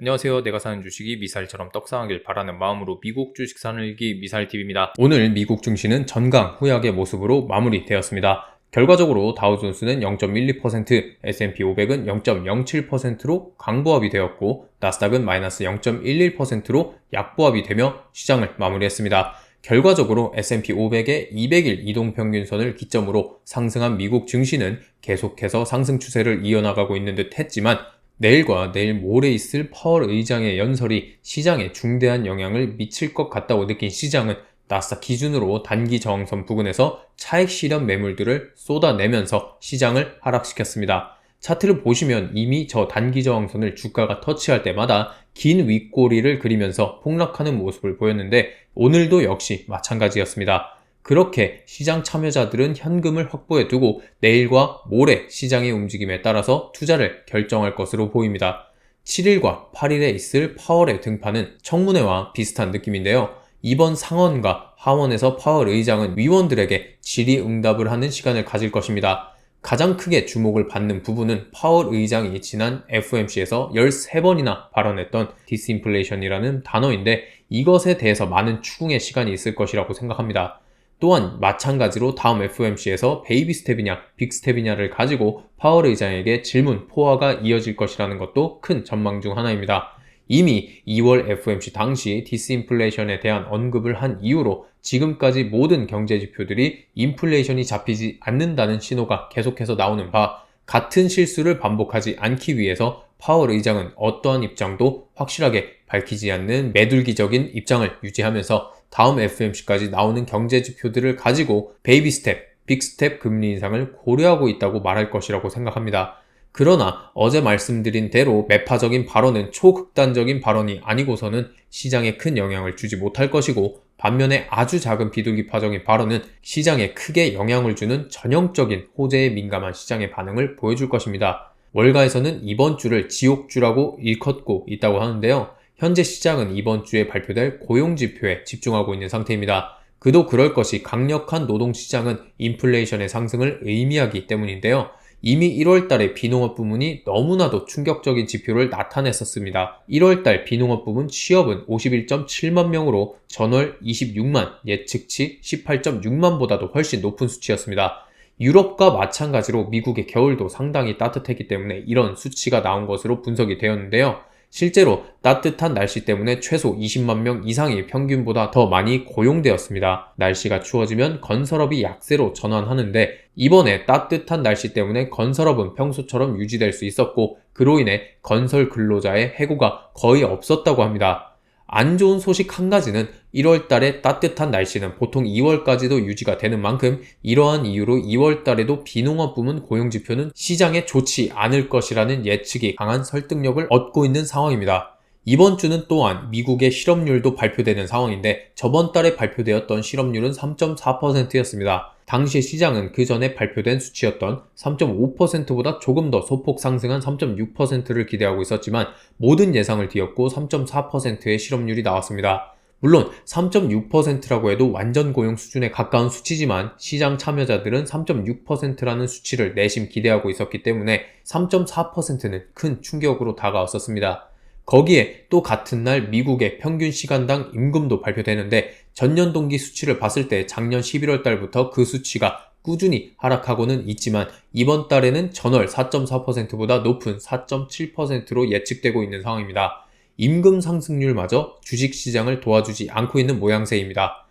안녕하세요. 내가 사는 주식이 미사일처럼 떡상하길 바라는 마음으로 미국 주식 사는 일기 미사일TV입니다. 오늘 미국 증시는 전강 후약의 모습으로 마무리되었습니다. 결과적으로 다우존스는 0.12%, S&P 500은 0.07%로 강보합이 되었고 나스닥은 마이너스 0.11%로 약보합이 되며 시장을 마무리했습니다. 결과적으로 S&P 500의 200일 이동평균선을 기점으로 상승한 미국 증시는 계속해서 상승 추세를 이어나가고 있는 듯 했지만 내일과 내일 모레 있을 파월 의장의 연설이 시장에 중대한 영향을 미칠 것 같다고 느낀 시장은 나스닥 기준으로 단기 저항선 부근에서 차익 실현 매물들을 쏟아내면서 시장을 하락시켰습니다. 차트를 보시면 이미 저 단기 저항선을 주가가 터치할 때마다 긴 윗꼬리를 그리면서 폭락하는 모습을 보였는데 오늘도 역시 마찬가지였습니다. 그렇게 시장 참여자들은 현금을 확보해 두고 내일과 모레 시장의 움직임에 따라서 투자를 결정할 것으로 보입니다. 7일과 8일에 있을 파월의 등판은 청문회와 비슷한 느낌인데요. 이번 상원과 하원에서 파월 의장은 위원들에게 질의응답을 하는 시간을 가질 것입니다. 가장 크게 주목을 받는 부분은 파월 의장이 지난 FOMC에서 13번이나 발언했던 디스인플레이션이라는 단어인데 이것에 대해서 많은 추궁의 시간이 있을 것이라고 생각합니다. 또한 마찬가지로 다음 FOMC에서 베이비 스텝이냐 빅 스텝이냐를 가지고 파월 의장에게 질문 포화가 이어질 것이라는 것도 큰 전망 중 하나입니다. 이미 2월 FOMC 당시 디스인플레이션에 대한 언급을 한 이후로 지금까지 모든 경제 지표들이 인플레이션이 잡히지 않는다는 신호가 계속해서 나오는 바 같은 실수를 반복하지 않기 위해서 파월 의장은 어떠한 입장도 확실하게 밝히지 않는 매둘기적인 입장을 유지하면서 다음 FMC까지 나오는 경제 지표들을 가지고 베이비 스텝, 빅 스텝 금리 인상을 고려하고 있다고 말할 것이라고 생각합니다. 그러나 어제 말씀드린 대로 매파적인 발언은 초극단적인 발언이 아니고서는 시장에 큰 영향을 주지 못할 것이고 반면에 아주 작은 비둘기파적인 발언은 시장에 크게 영향을 주는 전형적인 호재에 민감한 시장의 반응을 보여줄 것입니다. 월가에서는 이번 주를 지옥주라고 일컫고 있다고 하는데요. 현재 시장은 이번 주에 발표될 고용지표에 집중하고 있는 상태입니다. 그도 그럴 것이 강력한 노동시장은 인플레이션의 상승을 의미하기 때문인데요. 이미 1월 달에 비농업 부문이 너무나도 충격적인 지표를 나타냈었습니다. 1월 달 비농업 부문 취업은 51.7만 명으로 전월 26만, 예측치 18.6만보다도 훨씬 높은 수치였습니다. 유럽과 마찬가지로 미국의 겨울도 상당히 따뜻했기 때문에 이런 수치가 나온 것으로 분석이 되었는데요. 실제로 따뜻한 날씨 때문에 최소 20만 명 이상이 평균보다 더 많이 고용되었습니다. 날씨가 추워지면 건설업이 약세로 전환하는데 이번에 따뜻한 날씨 때문에 건설업은 평소처럼 유지될 수 있었고 그로 인해 건설 근로자의 해고가 거의 없었다고 합니다. 안 좋은 소식 한 가지는 1월 달에 따뜻한 날씨는 보통 2월까지도 유지가 되는 만큼 이러한 이유로 2월 달에도 비농업 부문 고용 지표는 시장에 좋지 않을 것이라는 예측이 강한 설득력을 얻고 있는 상황입니다. 이번 주는 또한 미국의 실업률도 발표되는 상황인데 저번 달에 발표되었던 실업률은 3.4%였습니다. 당시 시장은 그 전에 발표된 수치였던 3.5%보다 조금 더 소폭 상승한 3.6%를 기대하고 있었지만 모든 예상을 뒤엎고 3.4%의 실업률이 나왔습니다. 물론 3.6%라고 해도 완전 고용 수준에 가까운 수치지만 시장 참여자들은 3.6%라는 수치를 내심 기대하고 있었기 때문에 3.4%는 큰 충격으로 다가왔었습니다. 거기에 또 같은 날 미국의 평균 시간당 임금도 발표되는데 전년 동기 수치를 봤을 때 작년 11월 달부터 그 수치가 꾸준히 하락하고는 있지만 이번 달에는 전월 4.4%보다 높은 4.7%로 예측되고 있는 상황입니다. 임금 상승률마저 주식 시장을 도와주지 않고 있는 모양새입니다.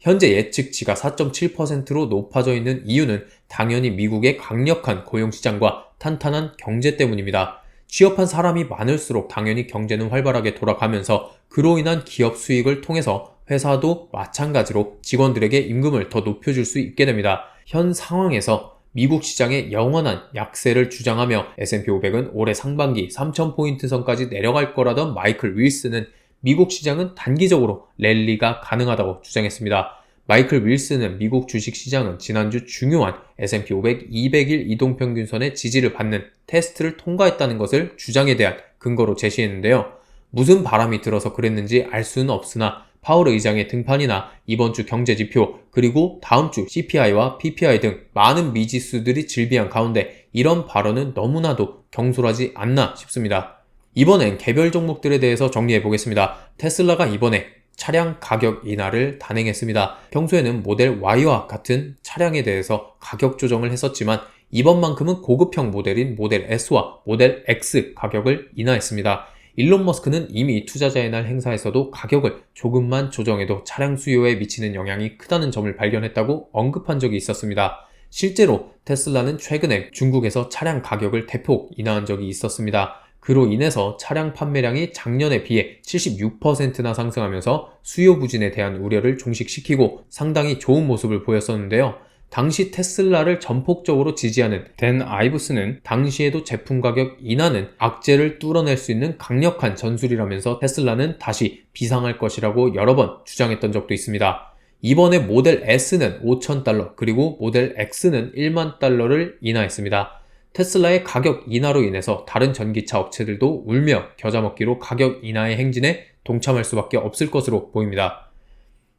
현재 예측치가 4.7%로 높아져 있는 이유는 당연히 미국의 강력한 고용시장과 탄탄한 경제 때문입니다. 취업한 사람이 많을수록 당연히 경제는 활발하게 돌아가면서 그로 인한 기업 수익을 통해서 회사도 마찬가지로 직원들에게 임금을 더 높여줄 수 있게 됩니다. 현 상황에서 미국 시장의 영원한 약세를 주장하며 S&P 500은 올해 상반기 3,000포인트 선까지 내려갈 거라던 마이클 윌스는 미국 시장은 단기적으로 랠리가 가능하다고 주장했습니다. 마이클 윌슨은 미국 주식시장은 지난주 중요한 S&P 500 200일 이동평균선의 지지를 받는 테스트를 통과했다는 것을 주장에 대한 근거로 제시했는데요. 무슨 바람이 들어서 그랬는지 알 수는 없으나 파월 의장의 등판이나 이번 주 경제 지표 그리고 다음 주 CPI와 PPI 등 많은 미지수들이 질비한 가운데 이런 발언은 너무나도 경솔하지 않나 싶습니다. 이번엔 개별 종목들에 대해서 정리해 보겠습니다. 테슬라가 이번에 차량 가격 인하를 단행했습니다. 평소에는 모델 Y와 같은 차량에 대해서 가격 조정을 했었지만 이번만큼은 고급형 모델인 모델 S와 모델 X 가격을 인하했습니다. 일론 머스크는 이미 투자자의 날 행사에서도 가격을 조금만 조정해도 차량 수요에 미치는 영향이 크다는 점을 발견했다고 언급한 적이 있었습니다. 실제로 테슬라는 최근에 중국에서 차량 가격을 대폭 인하한 적이 있었습니다. 그로 인해서 차량 판매량이 작년에 비해 76%나 상승하면서 수요 부진에 대한 우려를 종식시키고 상당히 좋은 모습을 보였었는데요. 당시 테슬라를 전폭적으로 지지하는 댄 아이브스는 당시에도 제품 가격 인하는 악재를 뚫어낼 수 있는 강력한 전술이라면서 테슬라는 다시 비상할 것이라고 여러 번 주장했던 적도 있습니다. 이번에 모델 S는 5,000달러 그리고 모델 X는 1만 달러를 인하했습니다. 테슬라의 가격 인하로 인해서 다른 전기차 업체들도 울며 겨자 먹기로 가격 인하의 행진에 동참할 수밖에 없을 것으로 보입니다.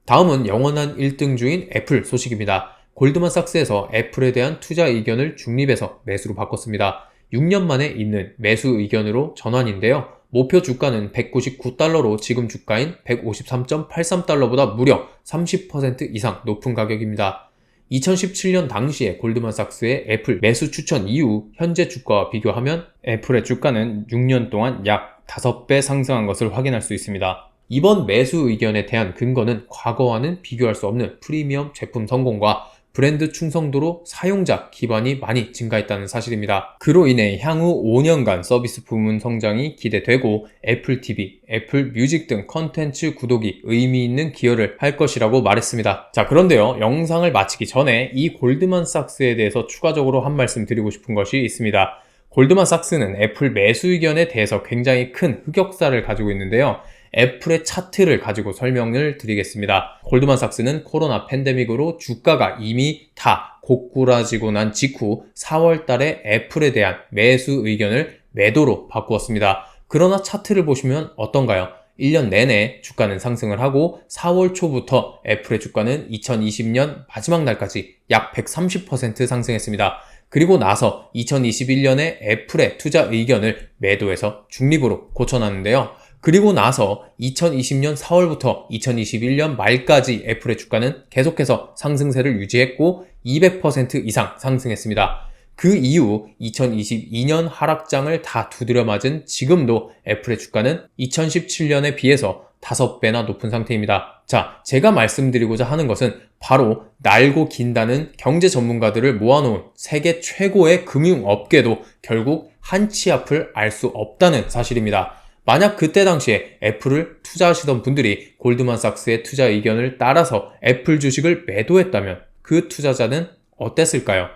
다음은 영원한 1등 주인 애플 소식입니다. 골드만삭스에서 애플에 대한 투자 의견을 중립에서 매수로 바꿨습니다. 6년 만에 있는 매수 의견으로 전환인데요. 목표 주가는 199달러로 지금 주가인 153.83달러보다 무려 30% 이상 높은 가격입니다. 2017년 당시에 골드만삭스의 애플 매수 추천 이후 현재 주가와 비교하면 애플의 주가는 6년 동안 약 5배 상승한 것을 확인할 수 있습니다. 이번 매수 의견에 대한 근거는 과거와는 비교할 수 없는 프리미엄 제품 성공과 브랜드 충성도로 사용자 기반이 많이 증가했다는 사실입니다. 그로 인해 향후 5년간 서비스 부문 성장이 기대되고 애플 TV, 애플 뮤직 등 컨텐츠 구독이 의미 있는 기여를 할 것이라고 말했습니다. 자, 그런데요. 영상을 마치기 전에 이 골드만삭스에 대해서 추가적으로 한 말씀 드리고 싶은 것이 있습니다. 골드만삭스는 애플 매수 의견에 대해서 굉장히 큰 흑역사를 가지고 있는데요. 애플의 차트를 가지고 설명을 드리겠습니다. 골드만삭스는 코로나 팬데믹으로 주가가 이미 다 고꾸라지고 난 직후 4월 달에 애플에 대한 매수 의견을 매도로 바꾸었습니다. 그러나 차트를 보시면 어떤가요? 1년 내내 주가는 상승을 하고 4월 초부터 애플의 주가는 2020년 마지막 날까지 약 130% 상승했습니다. 그리고 나서 2021년에 애플의 투자 의견을 매도해서 중립으로 고쳐놨는데요. 그리고 나서 2020년 4월부터 2021년 말까지 애플의 주가는 계속해서 상승세를 유지했고 200% 이상 상승했습니다. 그 이후 2022년 하락장을 다 두드려 맞은 지금도 애플의 주가는 2017년에 비해서 5배나 높은 상태입니다. 자, 제가 말씀드리고자 하는 것은 바로 날고 긴다는 경제 전문가들을 모아놓은 세계 최고의 금융업계도 결국 한치 앞을 알 수 없다는 사실입니다. 만약 그때 당시에 애플을 투자하시던 분들이 골드만삭스의 투자 의견을 따라서 애플 주식을 매도했다면 그 투자자는 어땠을까요?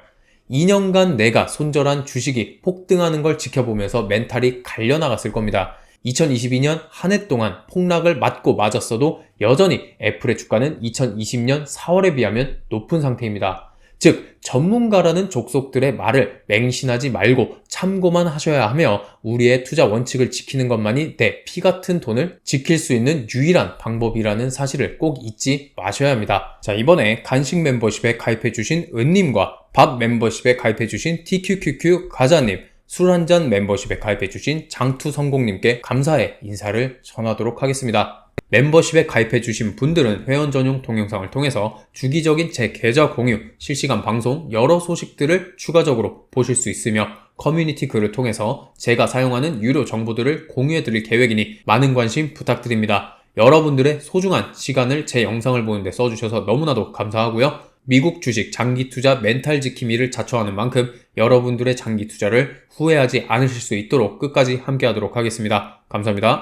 2년간 내가 손절한 주식이 폭등하는 걸 지켜보면서 멘탈이 갈려나갔을 겁니다. 2022년 한 해 동안 폭락을 맞고 맞았어도 여전히 애플의 주가는 2020년 4월에 비하면 높은 상태입니다. 즉, 전문가라는 족속들의 말을 맹신하지 말고 참고만 하셔야 하며 우리의 투자 원칙을 지키는 것만이 내 피 같은 돈을 지킬 수 있는 유일한 방법이라는 사실을 꼭 잊지 마셔야 합니다. 자, 이번에 간식 멤버십에 가입해주신 은님과 밥 멤버십에 가입해주신 TQQQ 과자님, 술 한 잔 멤버십에 가입해주신 장투 성공님께 감사의 인사를 전하도록 하겠습니다. 멤버십에 가입해 주신 분들은 회원 전용 동영상을 통해서 주기적인 제 계좌 공유, 실시간 방송, 여러 소식들을 추가적으로 보실 수 있으며 커뮤니티 글을 통해서 제가 사용하는 유료 정보들을 공유해 드릴 계획이니 많은 관심 부탁드립니다. 여러분들의 소중한 시간을 제 영상을 보는데 써주셔서 너무나도 감사하고요. 미국 주식 장기 투자 멘탈 지킴이를 자처하는 만큼 여러분들의 장기 투자를 후회하지 않으실 수 있도록 끝까지 함께 하도록 하겠습니다. 감사합니다.